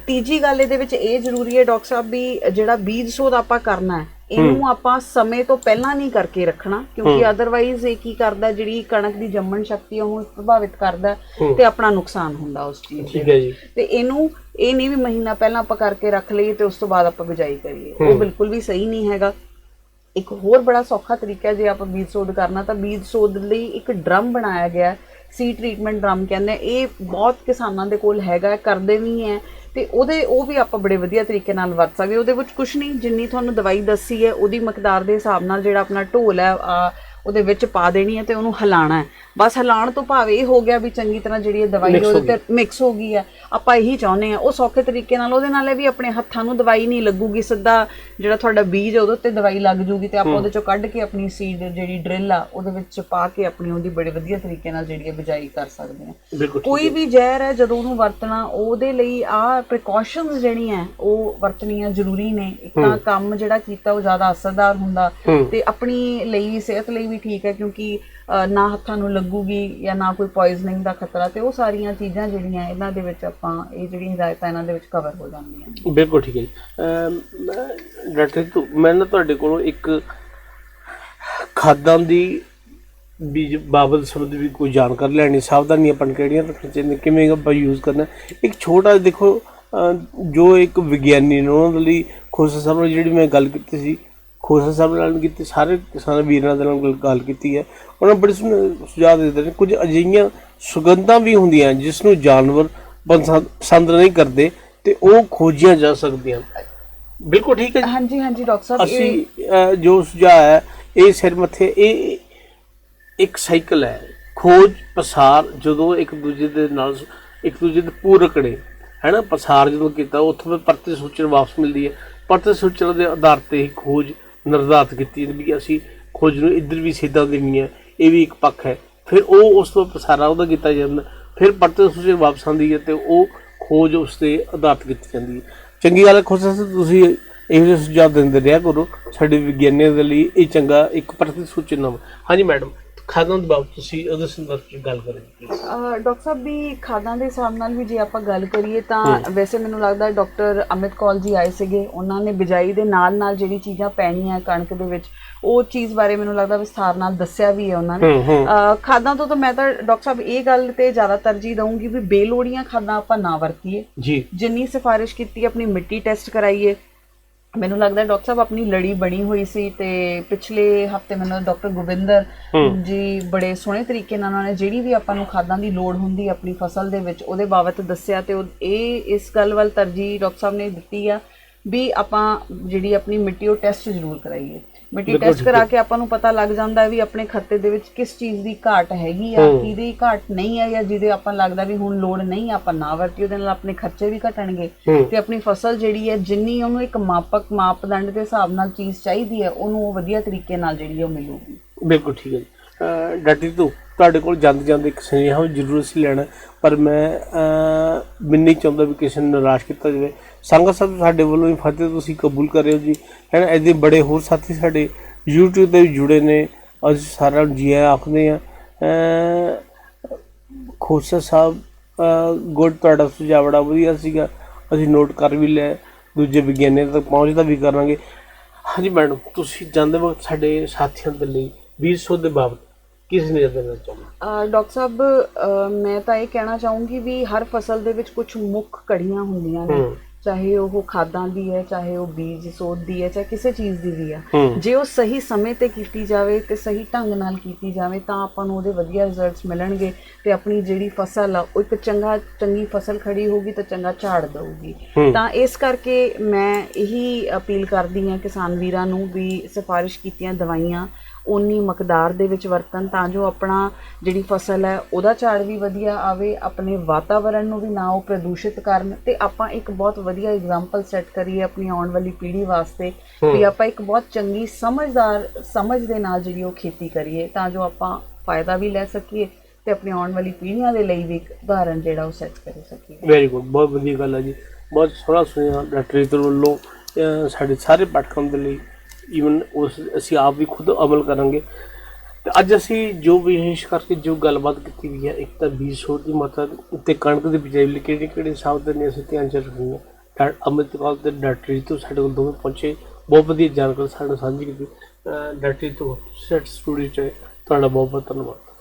ਤੀਜੀ ਗੱਲ ਇਹਦੇ ਵਿੱਚ ਇਹ ਜ਼ਰੂਰੀ ਹੈ ਡਾਕਟਰ ਸਾਹਿਬ ਵੀ ਜਿਹੜਾ ਬੀਜ ਸੋਧ ਆਪਾਂ ਕਰਨਾ ਹੈ ਇਹਨੂੰ ਆਪਾਂ ਸਮੇਂ ਤੋਂ ਪਹਿਲਾਂ ਨਹੀਂ ਕਰਕੇ ਰੱਖਣਾ ਕਿਉਂਕਿ ਅਦਰਵਾਈਜ਼ ਇਹ ਕੀ ਕਰਦਾ ਜਿਹੜੀ ਕਣਕ ਦੀ ਜੰਮਣ ਸ਼ਕਤੀ ਉਹਨੂੰ ਪ੍ਰਭਾਵਿਤ ਕਰਦਾ ਤੇ ਆਪਣਾ ਨੁਕਸਾਨ ਹੁੰਦਾ ਉਸ ਚੀਜ਼ ਠੀਕ ਹੈ ਜੀ। ਤੇ ਇਹਨੂੰ ਇਹ ਨਹੀਂ ਵੀ ਮਹੀਨਾ ਪਹਿਲਾਂ ਆਪਾਂ ਕਰਕੇ ਰੱਖ ਲਈਏ ਤੇ ਉਸ ਤੋਂ ਬਾਅਦ ਆਪਾਂ ਬਿਜਾਈ ਕਰੀਏ। ਉਹ ਬਿਲਕੁਲ ਵੀ ਸਹੀ ਨਹੀਂ ਹੈਗਾ। ਇੱਕ ਹੋਰ ਬੜਾ ਸੌਖਾ ਤਰੀਕਾ ਜੇ ਆਪਾਂ ਬੀਜ ਸੋਧ ਕਰਨਾ ਤਾਂ ਬੀਜ ਸੋਧ ਲਈ ਇੱਕ ਡਰਮ ਬਣਾਇਆ ਗਿਆ ਸੀ ਟ੍ਰੀਟਮੈਂਟ ਡਰਮ ਕਹਿੰਦੇ ਇਹ ਬਹੁਤ ਕਿਸਾਨਾਂ ਦੇ ਕੋਲ ਹੈਗਾ, ਕਰਦੇ ਵੀ ਹੈ ਤੇ ਉਹਦੇ ਉਹ ਵੀ ਆਪਾਂ ਬੜੇ ਵਧੀਆ ਤਰੀਕੇ ਨਾਲ ਵਰਤ ਸਕਦੇ। ਉਹਦੇ ਵਿੱਚ ਕੁਝ ਨਹੀਂ, ਜਿੰਨੀ ਤੁਹਾਨੂੰ ਦਵਾਈ ਦੱਸੀ ਹੈ ਉਹਦੀ ਮਕਦਾਰ ਦੇ ਹਿਸਾਬ ਨਾਲ ਜਿਹੜਾ ਆਪਣਾ ਢੋਲ ਹੈ ਉਹਦੇ ਵਿੱਚ ਪਾ ਦੇਣੀ ਹੈ ਤੇ ਉਹਨੂੰ ਹਿਲਾਣਾ ਹੈ ਬਸ ਹਿਲਾਣ ਤੋਂ ਭਾਵ ਇਹ ਹੋ ਗਿਆ ਵੀ ਚੰਗੀ ਤਰ੍ਹਾਂ ਜਿਹੜੀ ਇਹ ਦਵਾਈ ਉਹਦੇ ਤੇ ਮਿਕਸ ਹੋ ਗਈ ਹੈ ਆਪਾਂ ਇਹੀ ਚਾਹੁੰਦੇ ਆ। ਉਹ ਸੌਖੇ ਤਰੀਕੇ ਨਾਲ ਉਹਦੇ ਨਾਲ ਇਹ ਵੀ ਆਪਣੇ ਹੱਥਾਂ ਨੂੰ ਦਵਾਈ ਨਹੀਂ ਲੱਗੂਗੀ। ਸਿੱਧਾ ਜਿਹੜਾ ਤੁਹਾਡਾ ਬੀਜ ਉਹਦੇ ਉੱਤੇ ਦਵਾਈ ਲੱਗ ਜੂਗੀ ਤੇ ਆਪਾਂ ਉਹਦੇ ਚੋਂ ਕੱਢ ਕੇ ਆਪਣੀ ਸੀਡ ਜਿਹੜੀ ਡਰਿਲ ਆ ਉਹਦੇ ਵਿੱਚ ਪਾ ਕੇ ਆਪਣੀ ਉਹਦੀ ਬੜੇ ਵਧੀਆ ਤਰੀਕੇ ਨਾਲ ਜਿਹੜੀ ਹੈ ਬਿਜਾਈ ਕਰ ਸਕਦੇ ਆ। ਕੋਈ ਵੀ ਜ਼ਹਿਰ ਹੈ ਜਦੋਂ ਉਹਨੂੰ ਵਰਤਣਾ ਉਹਦੇ ਲਈ ਆ ਪ੍ਰੀਕਾਸ਼ਨਸ ਜਿਹੜੀਆਂ ਉਹ ਵਰਤਣੀਆਂ ਜ਼ਰੂਰੀ ਨੇ। ਇੱਕ ਤਾਂ ਕੰਮ ਜਿਹੜਾ ਕੀਤਾ ਉਹ ਜ਼ਿਆਦਾ ਅਸਰਦਾਰ ਹੁੰਦਾ। ਤੇ ਆਪਣੀ ਲਈ ਸਿਹਤ ਲਈ ਵੀ ਠੀਕ ਹੈ ਕਿਉਂਕਿ ਨਾ ਹੱਥਾਂ ਨੂੰ ਲੱਗੂਗੀ ਜਾਂ ਨਾ ਕੋਈ ਪੋਇਜ਼ਨਿੰਗ ਦਾ ਖਤਰਾ ਤੇ ਉਹ ਸਾਰੀਆਂ ਚੀਜ਼ਾਂ ਜਿਹੜੀਆਂ ਇਹਨਾਂ ਦੇ ਵਿੱਚ ਆਪਾਂ ਇਹ ਜਿਹੜੀਆਂ ਹਦਾਇਤਾਂ ਇਹਨਾਂ ਦੇ ਵਿੱਚ ਕਵਰ ਹੋ ਜਾਂਦੀਆਂ ਬਿਲਕੁਲ ਠੀਕ ਹੈ ਜੀ। ਅਮ, ਮੈਂ- ਡਾਕਟਰ ਤੂੰ ਮੈਂ ਨਾ ਤੁਹਾਡੇ ਕੋਲੋਂ ਇੱਕ ਖਾਦਾਂ ਦੀ ਬੀਜ ਬਾਬਤ ਸੰਬੰਧ ਵੀ ਕੋਈ ਜਾਣਕਾਰੀ ਲੈਣੀ ਸਾਵਧਾਨੀਆਂ ਆਪਾਂ ਨੂੰ ਕਿਹੜੀਆਂ ਰੱਖਣੀਆਂ ਚਾਹੀਦੀਆਂ ਕਿਵੇਂ ਆਪਾਂ ਯੂਜ਼ ਕਰਨਾ ਇੱਕ ਛੋਟਾ ਜਿਹਾ ਦੇਖੋ ਜੋ ਇੱਕ ਵਿਗਿਆਨੀ ਨੇ ਉਹਨਾਂ ਦੇ ਲਈ ਖੁਸ਼ ਸਮਝ ਜਿਹੜੀ ਮੈਂ ਗੱਲ ਕੀਤੀ ਸੀ ਖੋਸਾ ਸਾਹਿਬ ਨਾਲ ਕੀਤੀ ਸਾਰੇ ਕਿਸਾਨ ਵੀਰਾਂ ਦੇ ਨਾਲ ਗੱਲ- ਕੀਤੀ ਹੈ। ਉਹਨਾਂ ਬੜੇ ਸੁਝਾਅ ਦਿੱਤੇ ਨੇ। ਕੁਝ ਅਜਿਹੀਆਂ ਸੁਗੰਧਾਂ ਵੀ ਹੁੰਦੀਆਂ ਜਿਸ ਨੂੰ ਜਾਨਵਰ ਪਸੰਦ ਨਹੀਂ ਕਰਦੇ ਤੇ ਉਹ ਖੋਜੀਆਂ ਜਾ ਸਕਦੀਆਂ ਬਿਲਕੁਲ ਠੀਕ ਹੈ ਹਾਂਜੀ ਹਾਂਜੀ ਡਾਕਟਰ ਸਾਹਿਬ ਅਸੀਂ ਜੋ ਸੁਝਾਅ ਹੈ ਇਹ ਸਿਰ ਮੱਥੇ ਇਹ ਇੱਕ ਸਾਈਕਲ ਹੈ। ਖੋਜ ਪਸਾਰ ਜਦੋਂ ਇੱਕ ਦੂਜੇ ਦੇ ਨਾਲ ਇੱਕ ਦੂਜੇ ਦੇ ਪੂਰਕ ਨੇ ਹੈਨਾ ਪਸਾਰ ਜਦੋਂ ਕੀਤਾ ਉੱਥੋਂ ਪਰਤੇ ਸੂਚਨਾ ਵਾਪਸ ਮਿਲਦੀ ਹੈ। ਪਰਤੇ ਸੂਚਨਾ ਦੇ ਆਧਾਰ ਤੇ ਹੀ ਖੋਜ ਨਿਰਧਾਰਤ ਕੀਤੀ ਜਾਂਦੀ ਵੀ ਅਸੀਂ ਖੋਜ ਨੂੰ ਇੱਧਰ ਵੀ ਸਿੱਧਾ ਦੇਣੀ ਹੈ ਇਹ ਵੀ ਇੱਕ ਪੱਖ ਹੈ। ਫਿਰ ਉਹ ਉਸ ਤੋਂ ਪਸਾਰਾ ਉਹਦਾ ਕੀਤਾ ਜਾਂਦਾ ਫਿਰ ਪਰਤੇ ਸੂਚਨਾ ਵਾਪਸ ਆਉਂਦੀ ਹੈ ਤੇ ਉਹ ਖੋਜ ਉਸ ਤੇ ਆਧਾਰਿਤ ਕੀਤੀ ਜਾਂਦੀ ਹੈ। ਚੰਗੀ ਗੱਲ ਹੈ ਖੁਸ਼ਾ ਤੁਸੀਂ ਇਹ ਜਿਹੇ ਸੁਝਾਅ ਦਿੰਦੇ ਰਿਹਾ ਕਰੋ। ਸਾਡੇ ਵਿਗਿਆਨੀਆਂ ਦੇ ਲਈ ਇਹ ਚੰਗਾ ਇੱਕ ਪ੍ਰਤੀ ਸੂਚਨਾ ਵਾ। ਹਾਂਜੀ, ਮੈਡਮ। ਖਾਦਾਂ ਦੇ ਬਾਬਤ ਤੁਸੀਂ ਉਹਦੇ ਸੰਦਰਭ ਗੱਲ ਕਰੋ ਡਾਕਟਰ ਸਾਹਿਬ ਵੀ ਖਾਦਾਂ ਦੇ ਹਿਸਾਬ ਨਾਲ ਵੀ ਜੇ ਆਪਾਂ ਗੱਲ ਕਰੀਏ ਤਾਂ ਵੈਸੇ ਮੈਨੂੰ ਲੱਗਦਾ ਡਾਕਟਰ ਅਮਿਤ ਕੌਲ ਜੀ ਆਏ ਸੀਗੇ ਉਹਨਾਂ ਨੇ ਬਿਜਾਈ ਦੇ ਨਾਲ ਨਾਲ ਜਿਹੜੀ ਚੀਜ਼ਾਂ ਪੈਣੀਆਂ ਕਣਕ ਦੇ ਵਿੱਚ ਉਹ ਚੀਜ਼ ਬਾਰੇ ਮੈਨੂੰ ਲੱਗਦਾ ਵਿਸਥਾਰ ਨਾਲ ਦੱਸਿਆ ਵੀ ਹੈ ਉਹਨਾਂ ਨੇ। ਖਾਦਾਂ ਤੋਂ ਤਾਂ ਮੈਂ ਤਾਂ ਡਾਕਟਰ ਸਾਹਿਬ ਇਹ ਗੱਲ ਤੇ ਜ਼ਿਆਦਾ ਤਰਜੀਹ ਦਊਂਗੀ ਵੀ ਬੇਲੋੜੀਆਂ ਖਾਦਾਂ ਆਪਾਂ ਨਾ ਵਰਤੀਏ। ਜੀ। ਜਿੰਨੀ ਸਿਫਾਰਿਸ਼ ਕੀਤੀ ਆਪਣੀ ਮਿੱਟੀ ਟੈਸਟ ਕਰਾਈਏ ਮੈਨੂੰ ਲੱਗਦਾ ਡਾਕਟਰ ਸਾਹਿਬ ਆਪਣੀ ਲੜੀ ਬਣੀ ਹੋਈ ਸੀ ਤੇ ਪਿਛਲੇ ਹਫ਼ਤੇ ਮੈਨੂੰ ਡਾਕਟਰ ਗੋਬਿੰਦਰ ਜੀ ਬੜੇ ਸੋਹਣੇ ਤਰੀਕੇ ਨਾਲ ਉਹਨਾਂ ਨੇ ਜਿਹੜੀ ਵੀ ਆਪਾਂ ਨੂੰ ਖਾਦਾਂ ਦੀ ਲੋੜ ਹੁੰਦੀ ਆਪਣੀ ਫਸਲ ਦੇ ਵਿੱਚ ਉਹਦੇ ਬਾਬਤ ਦੱਸਿਆ ਤੇ ਇਹ ਇਸ ਗੱਲ ਵੱਲ ਤਰਜੀਹ ਡਾਕਟਰ ਸਾਹਿਬ ਨੇ ਦਿੱਤੀ ਆ ਵੀ ਆਪਾਂ ਜਿਹੜੀ ਆਪਣੀ ਮਿੱਟੀ ਉਹ ਟੈਸਟ ਜ਼ਰੂਰ ਕਰਾਈਏ। ਮਿੱਟੀ ਟੈਸਟ ਕਰਾ ਕੇ ਆਪਾਂ ਨੂੰ ਪਤਾ ਲੱਗ ਜਾਂਦਾ ਹੈ ਵੀ ਆਪਣੇ ਖੱਤੇ ਦੇ ਵਿੱਚ ਕਿਸ ਚੀਜ਼ ਦੀ ਘਾਟ ਹੈਗੀ ਆ। ਕਿਹਦੀ ਘਾਟ ਨਹੀਂ ਹੈ ਜਾਂ ਜਿਹਦੇ ਆਪਾਂ ਲੱਗਦਾ ਵੀ ਹੁਣ ਲੋੜ ਨਹੀਂ ਆਪਾਂ ਨਾ ਵਰਤੀ ਉਹਦੇ ਨਾਲ ਆਪਣੇ ਖਰਚੇ ਵੀ ਘਟਣਗੇ। ਤੇ ਆਪਣੀ ਫਸਲ ਜਿਹੜੀ ਹੈ ਜਿੰਨੀ ਉਹਨੂੰ ਇੱਕ ਮਾਪਕ ਮਾਪਦੰਡ ਦੇ ਹਿਸਾਬ ਨਾਲ ਚੀਜ਼ ਚਾਹੀਦੀ ਹੈ ਉਹਨੂੰ ਉਹ ਵਧੀਆ ਤਰੀਕੇ ਨਾਲ ਜਿਹੜੀ ਉਹ ਮਿਲੂਗੀ। ਬਿਲਕੁਲ ਠੀਕ ਹੈ ਜੀ। ਡਾਕਟਰ ਤੋਂ ਤੁਹਾਡੇ ਕੋਲ ਜਾਂਦੇ ਜਾਂਦੇ ਇੱਕ ਸੁਨੇਹਾ ਜ਼ਰੂਰ ਸੀ ਲੈਣਾ। ਪਰ ਮੈਂ ਮੈਨੂੰ ਨਹੀਂ ਚਾਹੁੰਦਾ ਵੀ ਕਿਸੇ ਨੂੰ ਨਿਰਾਸ਼ ਕੀਤਾ ਜਾਵੇ। ਸੰਗਤ ਸਾਹਿਬ ਸਾਡੇ ਵੱਲੋਂ ਹੀ ਫਤਿਹ ਤੁਸੀਂ ਕਬੂਲ ਕਰਿਓ ਜੀ ਹੈ ਨਾ ਇਹਦੇ ਬੜੇ ਹੋਰ ਸਾਥੀ ਸਾਡੇ YouTube ਤੇ ਵੀ ਜੁੜੇ ਨੇ। ਅਸੀਂ ਸਾਰਿਆਂ ਨੂੰ ਜੀ ਆਖਦੇ ਆ ਖੋਸਾ ਸਾਹਿਬ ਗੁੱਡ ਤੁਹਾਡਾ ਸੁਝਾਅ ਬੜਾ ਵਧੀਆ ਸੀਗਾ। ਅਸੀਂ ਨੋਟ ਕਰ ਵੀ ਲਿਆ। ਦੂਜੇ ਵਿਗਿਆਨੀਆਂ ਤੱਕ ਪਹੁੰਚਦਾ ਵੀ ਕਰਾਂਗੇ। ਹਾਂਜੀ ਮੈਡਮ ਤੁਸੀਂ ਜਾਂਦੇ ਵਕਤ ਸਾਡੇ ਸਾਥੀਆਂ ਦੇ ਲਈ 200 ਦੇ ਬਾਬਤ ਕਿਸ ਨੇ ਦੇਣਾ ਚਾਹੁੰਦੇ ਡਾਕਟਰ ਸਾਹਿਬ ਅਹ ਮੈਂ ਤਾਂ ਇਹ ਕਹਿਣਾ ਚਾਹੂੰਗੀ ਵੀ ਹਰ ਫਸਲ ਦੇ ਵਿੱਚ ਕੁਝ ਮੁੱਖ ਕੜੀਆਂ ਹੁੰਦੀਆਂ ਨੇ। ਹੂੰ। ਚਾਹੇ ਉਹ ਖਾਦਾਂ ਦੀ ਹੈ ਚਾਹੇ ਉਹ ਬੀਜ ਸੋਧ ਦੀ ਹੈ ਚਾਹੇ ਕਿਸੇ ਚੀਜ਼ ਦੀ ਵੀ ਹੈ ਹੂੰ। ਜੇ ਉਹ ਸਹੀ ਸਮੇਂ ਤੇ ਕੀਤੀ ਜਾਵੇ ਤੇ ਸਹੀ ਢੰਗ ਨਾਲ ਕੀਤੀ ਜਾਵੇ ਤਾਂ ਆਪਾਂ ਨੂੰ ਉਹਦੇ ਵਧੀਆ ਰਿਜ਼ਲਟਸ ਮਿਲਣਗੇ ਤੇ ਆਪਣੀ ਜਿਹੜੀ ਫਸਲ ਆ ਉਹ ਇੱਕ ਚੰਗਾ ਚੰਗੀ ਫਸਲ ਖੜੀ ਹੋਊਗੀ ਤਾਂ ਚੰਗਾ ਝਾੜ ਦਊਗੀ। ਹੂੰ। ਤਾਂ ਇਸ ਕਰਕੇ ਮੈਂ ਇਹੀ ਅਪੀਲ ਕਰਦੀ ਹਾਂ ਕਿਸਾਨ ਵੀਰਾਂ ਨੂੰ ਵੀ ਸਿਫਾਰਿਸ਼ ਕੀਤੀਆਂ ਦਵਾਈਆਂ ਓਨੀ ਮਕਦਾਰ ਦੇ ਵਿੱਚ ਵਰਤਣ ਤਾਂ ਜੋ ਆਪਣਾ ਜਿਹੜੀ ਫਸਲ ਹੈ ਉਹਦਾ ਝਾੜ ਵੀ ਵਧੀਆ ਆਵੇ ਆਪਣੇ ਵਾਤਾਵਰਣ ਨੂੰ ਵੀ ਨਾ ਉਹ ਪ੍ਰਦੂਸ਼ਿਤ ਕਰਨ। ਤੇ ਆਪਾਂ ਇੱਕ ਬਹੁਤ ਵਧੀਆ ਐਗਜ਼ਾਮਪਲ ਸੈੱਟ ਕਰੀਏ ਆਪਣੀ ਆਉਣ ਵਾਲੀ ਪੀੜ੍ਹੀ ਵਾਸਤੇ ਵੀ ਆਪਾਂ ਇੱਕ ਬਹੁਤ ਚੰਗੀ ਸਮਝਦਾਰ ਸਮਝ ਦੇ ਨਾਲ ਜਿਹੜੀ ਉਹ ਖੇਤੀ ਕਰੀਏ ਤਾਂ ਜੋ ਆਪਾਂ ਫਾਇਦਾ ਵੀ ਲੈ ਸਕੀਏ ਤੇ ਆਪਣੀ ਆਉਣ ਵਾਲੀ ਪੀੜ੍ਹੀਆਂ ਦੇ ਲਈ ਵੀ ਇੱਕ ਉਦਾਹਰਣ ਜਿਹੜਾ ਉਹ ਸੈੱਟ ਕਰ ਸਕੀਏ। ਵੈਰੀ ਗੁੱਡ ਬਹੁਤ ਵਧੀਆ ਗੱਲ ਹੈ ਜੀ। ਬਹੁਤ ਸੋਹਣਾ ਸੁਣਿਆ ਡਾਕਟਰ ਇਤਰ ਵੱਲੋਂ ਸਾਡੇ ਸਾਰੇ ਪਾਠਕਾਂ ਦੇ ਲਈ ਈਵਨ ਉਸ ਅਸੀਂ ਆਪ ਵੀ ਖੁਦ ਅਮਲ ਕਰਾਂਗੇ। ਤੇ ਅੱਜ ਅਸੀਂ ਜੋ ਵਿਸ਼ੇਸ਼ ਕਰਕੇ ਜੋ ਗੱਲਬਾਤ ਕੀਤੀ ਵੀ ਹੈ, ਇੱਕ ਤਾਂ ਬੀਜ ਸੋਧ ਦੀ ਮਾਤਰਾ ਤੇ ਕਣਕ ਦੀ ਬਿਜਾਈ ਲਈ ਕਿਹੜੇ ਕਿਹੜੇ ਸਾਵਧਾਨੀ ਅਸੀਂ ਧਿਆਨ ਚ ਰੱਖਣੀ ਹੈ। ਡਾਕਟਰ ਅਮਿਤ ਕਾਲ ਤੇ ਡਾਕਟਰ ਤੋਂ ਸਾਡੇ ਕੋਲ ਦੋਵੇਂ ਪਹੁੰਚੇ। ਬਹੁਤ ਵਧੀਆ ਜਾਣਕਾਰੀ ਸਾਡੇ ਨਾਲ ਸਾਂਝੀ ਕੀਤੀ। ਅਹ ਤੋਂ ਸੈਟ ਸਟੂਡੀਓ ਚ ਤੁਹਾਡਾ ਬਹੁਤ ਬਹੁਤ ਧੰਨਵਾਦ।